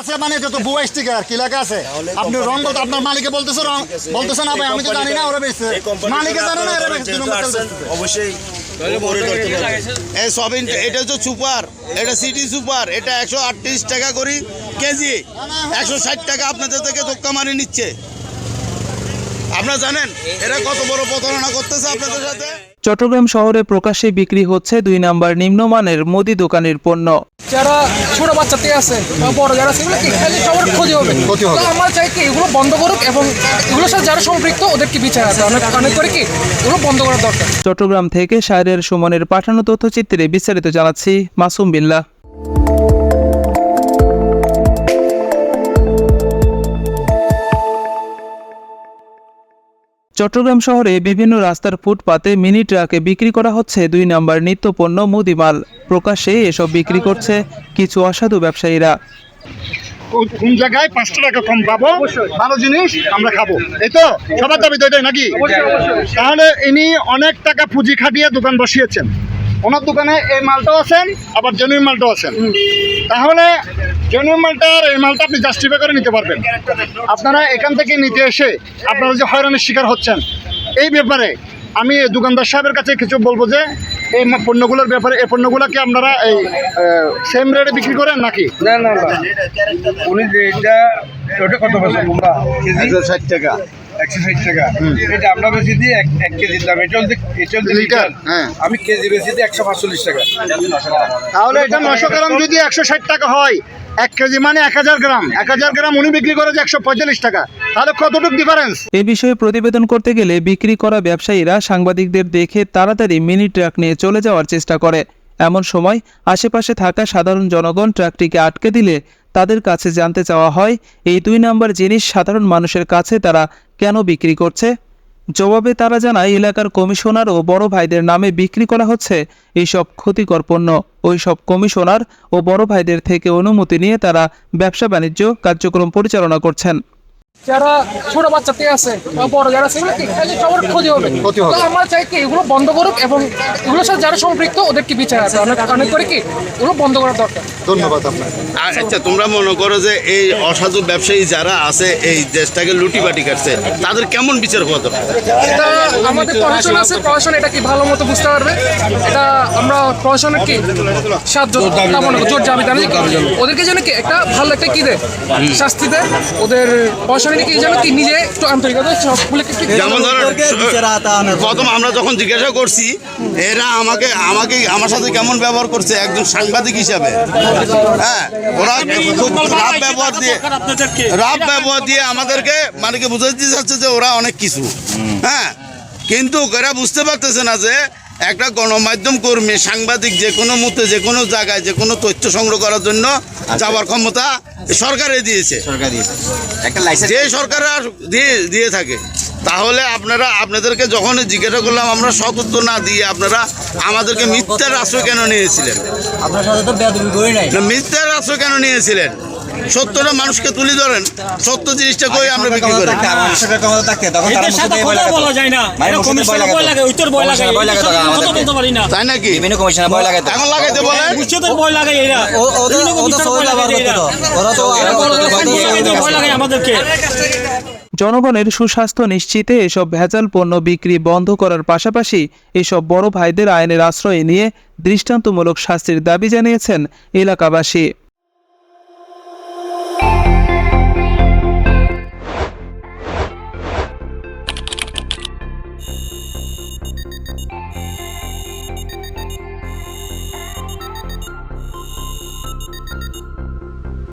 আছে মানে যত বুয়া স্টিকার কি লেখা আছে। আপনি রং বলতে আপনার মালিকে বলতেছে রং বলতেছে না ভাই আমি তো জানি না ওরা বেচছে। মালিকে জানে না এরা বেচছে। অবশ্যই। এই সবিন এটা হচ্ছে সুপার এটা সিটি সুপার এটা একশো আটত্রিশ টাকা করি কেজি। একশো ষাট টাকা আপনাদের থেকে ধোক্কা মারি নিচ্ছে। আপনারা জানেন এরা কত বড় প্রতারণা করতেছে আপনাদের সাথে? চট্টগ্রাম শহরে প্রকাশ্যে বিক্রি হচ্ছে দুই নাম্বার নিম্নমানের মুদি দোকানের পণ্য। যারা ছোট বাচ্চা থেকে আছে বা বড় যারা সেগুলো খালি সবার ক্ষতি হবে। তো আমরা চাই কি এগুলো বন্ধ করুক এবং এগুলোর সাথে যারা সম্পৃক্ত ওদেরকে বিচার আছে? অনেক অনেক করে কি এগুলো বন্ধ করা দরকার। চট্টগ্রাম থেকে শাহরের সুমনের পাঠানো তথ্যচিত্রে বিস্তারিত জানাচ্ছি মাসুম বিল্লাহ। চট্টগ্রাম শহরে বিভিন্ন রাস্তার ফুটপাতে মিনি ট্রাকে বিক্রি করা হচ্ছে দুই নাম্বার নিত্যপণ্য মুদিমাল প্রকাশ্যে এসব বিক্রি করছে কিছু অসাধু ব্যবসায়ীরা। কোন- জায়গায় পাঁচটা টাকা কম পাবো, ভালো জিনিস আমরা খাব। এই তো নাকি? তাহলে ইনি অনেক টাকা পুঁজি খাটিয়ে দোকান বসিয়েছেন। ওনার দোকানে এই মালটাও আছেন, আবার মালটাও আছেন। তাহলে জেনুইন মালটা আর এই মালটা আপনি জাস্টিফাই করে নিতে পারবেন। আপনারা এখান থেকে নিতে এসে আপনারা যে হয়রানির শিকার হচ্ছেন এই ব্যাপারে আমি দোকানদার সাহেবের কাছে কিছু বলব যে এই পণ্যগুলোর ব্যাপারে এই পণ্যগুলো কি আপনারা এই সেম রেটে বিক্রি করেন নাকি? না না না। উনি যে এটা ওটা কত বছর তোমরা কেজি একশো ষাট টাকা। একশো ষাট টাকা। এটা আমরা বেশি এক কেজির দাম। এটা হচ্ছে এটা হচ্ছে লিটার, হ্যাঁ। আমি কেজি বেশি দিই একশো পাঁচচল্লিশ টাকা। তাহলে এটা নশো গ্রাম যদি একশো ষাট টাকা হয় এক কেজি মানে এক হাজার গ্রাম। এক হাজার গ্রাম উনি বিক্রি করে যে একশো পঁয়তাল্লিশ টাকা। তাহলে কতটুকু ডিফারেন্স এ বিষয়ে প্রতিবেদন করতে গেলে বিক্রি করা ব্যবসায়ীরা সাংবাদিকদের দেখে তাড়াতাড়ি মিনি ট্রাক নিয়ে চলে যাওয়ার চেষ্টা করে। এমন সময় আশেপাশে থাকা সাধারণ জনগণ ট্রাকটিকে আটকে দিলে তাদের কাছে জানতে চাওয়া হয়, এই দুই নাম্বার জিনিস সাধারণ মানুষের কাছে তারা কেন বিক্রি করছে? জবাবে তারা জানায়, এলাকার কমিশনার ও বড় ভাইদের নামে বিক্রি করা হচ্ছে এইসব ক্ষতিকর পণ্য। ওই সব কমিশনার ও বড় ভাইদের থেকে অনুমতি নিয়ে তারা ব্যবসা বাণিজ্য কার্যক্রম পরিচালনা করছেন। যারা ছোট বাচ্চা থেকে আছে বা বড় যারা আছে এগুলো কি খালি সবার ক্ষতি হবে। ক্ষতি হবে। তো আমরা চাই কি এগুলো বন্ধ করুক এবং এগুলোর সাথে যারা সম্পৃক্ত ওদেরকে বিচার আছে? অনেক অনেক করে কি এগুলো বন্ধ করা দরকার। ধন্যবাদ আপনার আচ্ছা তোমরা মনে করো যে এই অসাধু ব্যবসায়ী যারা আছে এই দেশটাকে লুটি বাটি কাটছে তাদের কেমন বিচার হওয়া দরকার? এটা আমাদের প্রশাসন আছে প্রশাসন এটা কি ভালো মতো বুঝতে পারবে? এটা আমরা প্রশাসনের কি সাহায্য জোর দাবি জানি ওদেরকে যেন কি একটা ভালো একটা কি দেয়? শাস্তি দেয়। ওদের প্রশাসনের কি যেন কি নিজে একটু আন্তরিকতা সবগুলোকে যেমন ধরেন প্রথম আমরা যখন জিজ্ঞাসা করছি এরা আমাকে আমাকে আমার সাথে কেমন ব্যবহার করছে? একজন সাংবাদিক হিসাবে। হ্যাঁ ওরা খুব রাব ব্যবহার দিয়ে রাব ব্যবহার দিয়ে আমাদেরকে মানে কি বুঝাতে চাচ্ছে যে ওরা অনেক কিছু। হ্যাঁ কিন্তু এরা বুঝতে পারতেছে না যে একটা গণমাধ্যম কর্মী সাংবাদিক যে কোনো মুহূর্তে যে কোনো জায়গায় যে কোনো তথ্য সংগ্রহ করার জন্য যাওয়ার ক্ষমতা সরকারে দিয়েছে। যে সরকার দিয়ে দিয়ে থাকে। তাহলে আপনারা আপনাদেরকে যখন জিজ্ঞাসা করলাম আমরা উত্তর না দিয়ে আপনারা আমাদেরকে মিথ্যার আশ্রয় কেন নিয়েছিলেন? মিথ্যার আশ্রয় কেন নিয়েছিলেন? সত্যটা মানুষকে তুলে ধরেন। সত্য জিনিসটা কই আমরা বিক্রি করি? তাই নাকি? এখন লাগাইতে জনগণের সুস্বাস্থ্য নিশ্চিতে এসব ভেজাল পণ্য বিক্রি বন্ধ করার পাশাপাশি এসব বড় ভাইদের আইনের আশ্রয় নিয়ে দৃষ্টান্তমূলক শাস্তির দাবি জানিয়েছেন এলাকাবাসী।